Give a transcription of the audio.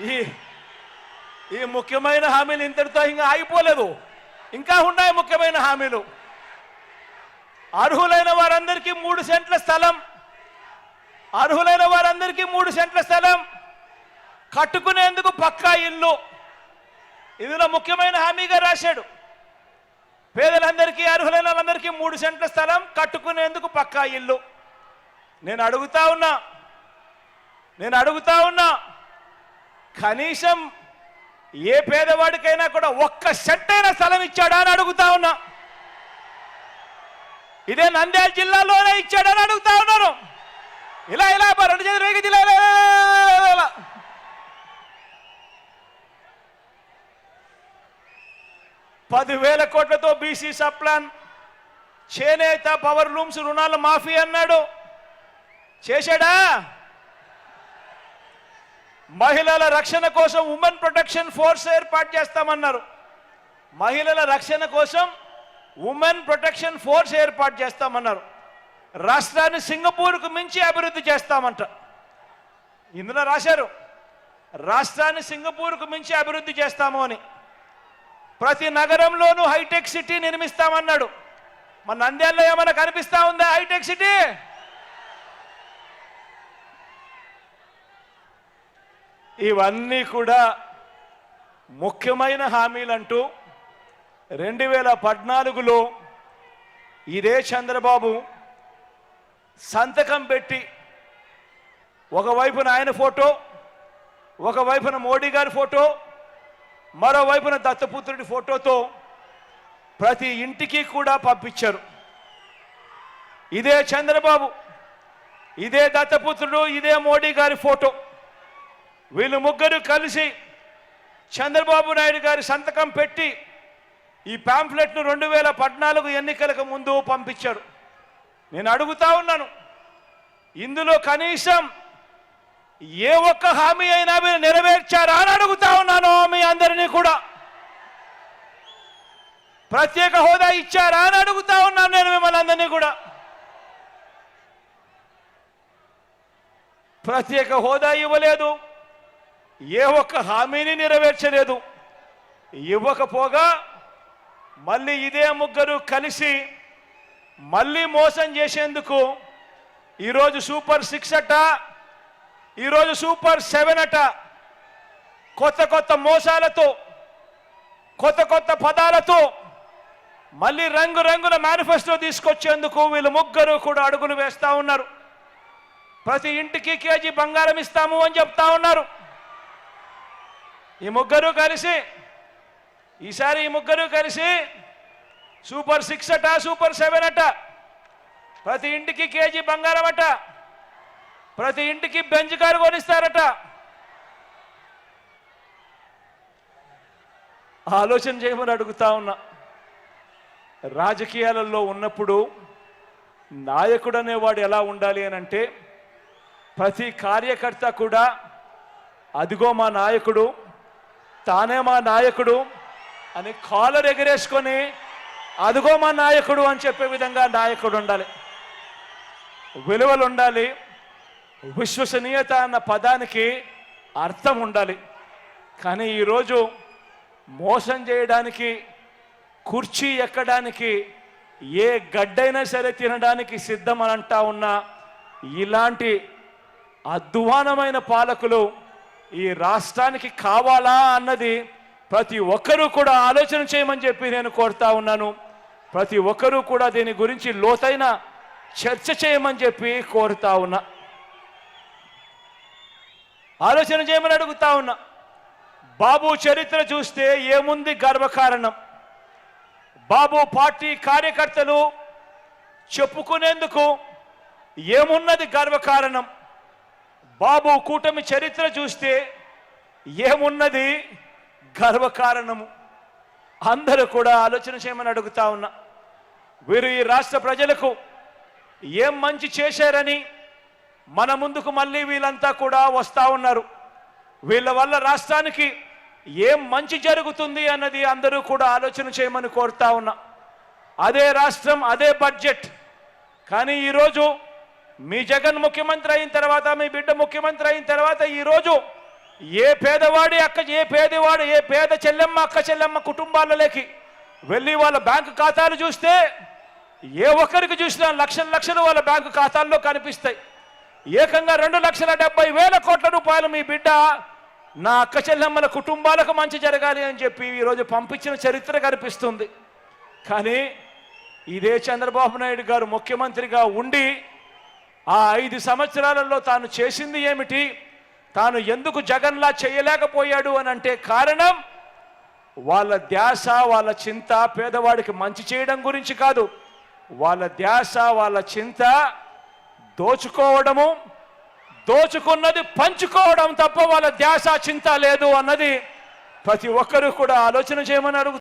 ఈ ఈ ముఖ్యమైన హామీలు ఇంతటితో ఇంకా ఆగిపోలేదు. ఇంకా ఉన్నాయి ముఖ్యమైన హామీలు. అర్హులైన వారందరికీ మూడు సెంట్ల స్థలం. అర్హులైన వారందరికీ మూడు సెంట్ల స్థలం. కట్టుకునేందుకు పక్కా ఇల్లు. ఇందులో ముఖ్యమైన హామీగా రాశాడు. పేదలందరికీ అర్హులైన వాళ్ళందరికీ మూడు సెంట్ల స్థలం కట్టుకునేందుకు పక్కా ఇల్లు. నేను అడుగుతా ఉన్నా. నేను అడుగుతా ఉన్నా. కనీసం ఏ పేదవాడికైనా కూడా ఒక్క సెట్ అయిన స్థలం ఇచ్చాడా అని అడుగుతా ఉన్నా. ఇదే నంద్యాల జిల్లాలోనే ఇచ్చాడని అడుగుతా ఉన్నారు. ఇలా ఇలా రెండు చేతులు వేగి ఇలా, పదివేల కోట్లతో బీసీ సప్లాన్ చేనేత పవర్ లూమ్స్ రుణాలు మాఫీ అన్నాడు. చేశాడా? మహిళల రక్షణ కోసం ఉమెన్ ప్రొటెక్షన్ ఫోర్స్ ఏర్పాటు చేస్తామన్నారు. మహిళల రక్షణ కోసం ఉమెన్ ప్రొటెక్షన్ ఫోర్స్ ఏర్పాటు చేస్తామన్నారు. రాష్ట్రాన్ని సింగపూర్కు మించి అభివృద్ధి చేస్తామంట. ఇందులో రాశారు రాష్ట్రాన్ని సింగపూర్కు మించి అభివృద్ధి చేస్తాము అని. ప్రతి నగరంలోనూ హైటెక్ సిటీ నిర్మిస్తామన్నాడు. మన నంద్యాలలో ఏమైనా కనిపిస్తా ఉందా హైటెక్ సిటీ? ఇవన్నీ కూడా ముఖ్యమైన హామీలంటూ రెండు వేల పద్నాలుగులో ఇదే చంద్రబాబు సంతకం పెట్టి ఒకవైపున ఆయన ఫోటో ఒకవైపున మోడీ గారి ఫోటో మరోవైపున దత్తపుత్రుడి ఫోటోతో ప్రతి ఇంటికి కూడా పంపించారు. ఇదే చంద్రబాబు ఇదే దత్తపుత్రుడు ఇదే మోడీ గారి ఫోటో. వీళ్ళు ముగ్గురు కలిసి చంద్రబాబు నాయుడు గారి సంతకం పెట్టి ఈ పాంఫ్లెట్ను రెండు వేల పద్నాలుగు ఎన్నికలకు ముందు పంపించారు. నేను అడుగుతా ఉన్నాను ఇందులో కనీసం ఏ ఒక్క హామీ అయినా మీరు నెరవేర్చారా అని అడుగుతా ఉన్నాను మీ అందరినీ కూడా. ప్రత్యేక హోదా ఇచ్చారా అని అడుగుతా ఉన్నాను నేను మిమ్మల్ని అందరినీ కూడా. ప్రత్యేక హోదా ఇవ్వలేదు. ఏ ఒక్క హామీని నెరవేర్చలేదు. ఇవ్వకపోగా మళ్ళీ ఇదే ముగ్గురు కలిసి మళ్ళీ మోసం చేసేందుకు ఈరోజు సూపర్ సిక్స్ అట ఈరోజు సూపర్ సెవెన్ అట కొత్త కొత్త మోసాలతో కొత్త కొత్త పదాలతో మళ్ళీ రంగు రంగుల మేనిఫెస్టో తీసుకొచ్చేందుకు వీళ్ళు ముగ్గురు కూడా అడుగులు వేస్తూ ఉన్నారు. ప్రతి ఇంటికి కేజీ బంగారం ఇస్తాము అని చెప్తా ఉన్నారు. ఈ ముగ్గురు కలిసి ఈసారి ఈ ముగ్గురు కలిసి సూపర్ సిక్స్ అట సూపర్ సెవెన్ అట. ప్రతి ఇంటికి కేజీ బంగారం అట. ప్రతి ఇంటికి బెంచ్ కారు కొనిస్తారట. ఆలోచన చేయమని అడుగుతా ఉన్నా. రాజకీయాలలో ఉన్నప్పుడు నాయకుడు అనేవాడు ఎలా ఉండాలి అని అంటే ప్రతి కార్యకర్త కూడా అదిగో మా నాయకుడు తానే మా నాయకుడు అని కాలర్ ఎగరేసుకొని అదిగో మా నాయకుడు అని చెప్పే విధంగా నాయకుడు ఉండాలి. విలువలు ఉండాలి విశ్వసనీయత అన్న పదానికి అర్థం ఉండాలి. కానీ ఈరోజు మోసం చేయడానికి కుర్చీ ఎక్కడానికి ఏ గడ్డైనా సరే తినడానికి సిద్ధం అని అంటా ఉన్న ఇలాంటి అధ్వానమైన పాలకులు ఈ రాష్ట్రానికి కావాలా అన్నది ప్రతి ఒక్కరూ కూడా ఆలోచన చేయమని చెప్పి నేను కోరుతా ఉన్నాను. ప్రతి ఒక్కరూ కూడా దీని గురించి లోతైన చర్చ చేయమని చెప్పి కోరుతా ఉన్నా. ఆలోచన చేయమని అడుగుతా ఉన్నా. బాబు చరిత్ర చూస్తే ఏముంది గర్వకారణం? బాబు పార్టీ కార్యకర్తలు చెప్పుకునేందుకు ఏమున్నది గర్వకారణం? బాబు కూటమి చరిత్ర చూస్తే ఏమున్నది గర్వకారణము? అందరూ కూడా ఆలోచన చేయమని అడుగుతా ఉన్నా. వీరు ఈ రాష్ట్ర ప్రజలకు ఏం మంచి చేశారని మన ముందుకు మళ్ళీ వీళ్ళంతా కూడా వస్తా ఉన్నారు. వీళ్ళ వల్ల రాష్ట్రానికి ఏం మంచి జరుగుతుంది అన్నది అందరూ కూడా ఆలోచన చేయమని కోరుతా ఉన్నా. అదే రాష్ట్రం అదే బడ్జెట్. కానీ ఈరోజు మీ జగన్ ముఖ్యమంత్రి అయిన తర్వాత మీ బిడ్డ ముఖ్యమంత్రి అయిన తర్వాత ఈరోజు ఏ పేదవాడి అక్క ఏ పేదవాడు ఏ పేద చెల్లెమ్మ అక్క చెల్లెమ్మ కుటుంబాలలోకి వెళ్ళి వాళ్ళ బ్యాంకు ఖాతాలు చూస్తే ఏ ఒక్కరికి చూసినా లక్షల లక్షలు వాళ్ళ బ్యాంకు ఖాతాల్లో కనిపిస్తాయి. ఏకంగా రెండు లక్షల డెబ్బై వేల కోట్ల రూపాయలు మీ బిడ్డ నా అక్క చెల్లెమ్మల కుటుంబాలకు మంచి జరగాలి అని చెప్పి ఈరోజు పంపించిన చరిత్ర కనిపిస్తుంది. కానీ ఇదే చంద్రబాబు నాయుడు గారు ముఖ్యమంత్రిగా ఉండి ఆ ఐదు సంవత్సరాలలో తాను చేసింది ఏమిటి? తాను ఎందుకు జగన్లా చేయలేకపోయాడు అని అంటే కారణం వాళ్ళ ధ్యాస వాళ్ళ చింత పేదవాడికి మంచి చేయడం గురించి కాదు. వాళ్ళ ధ్యాస వాళ్ళ చింత దోచుకోవడము దోచుకున్నది పంచుకోవడం తప్ప వాళ్ళ ధ్యాస చింత లేదు అన్నది ప్రతి ఒక్కరూ కూడా ఆలోచన చేయమని అడుగుతారు